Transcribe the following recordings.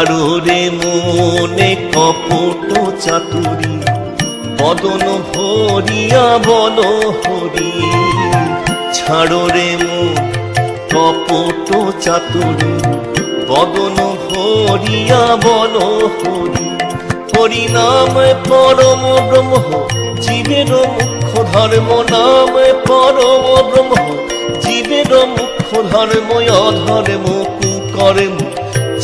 ছাড়ো রে মনে কপট চাতুরি, বদন ভরিয়া বল হরি। ছাড়ো রে মন কপট চাতুরি, বদন ভরিয়া বল হরি। হরি নাম পরম ব্রহ্ম, জীবের মুখ্য ধর্ম নাম পরম ব্রহ্ম। জীবের মুখ্য ধর্ম, অধর্ম, কুকর্ম।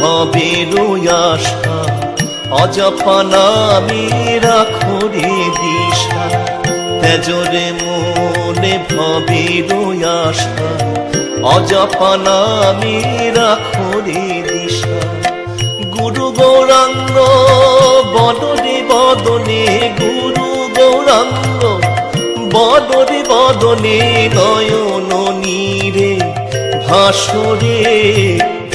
ভবের আশা অজপা নামে রাখো রে দিশা। তেজরে মনে ভবের আশা অজপা নামে রাখো রে দিশা। গুরু গৌরাঙ্গ বদনে বদনে, গুরু গৌরাঙ্গ বদনে বদনে, নয়ন নীরে ভাসরে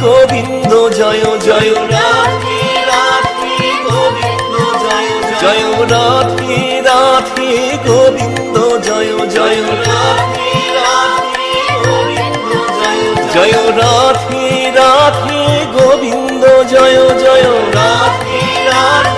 গোবিন্দ জয় জয়। রাধে রাধে গোবিন্দ জয় জয়। রাধে রাধে গোবিন্দ জয় জয়। রাধে রাধে গোবিন্দ জয়। জয় রাধে রাধে গোবিন্দ জয় জয়। রাধে রাধে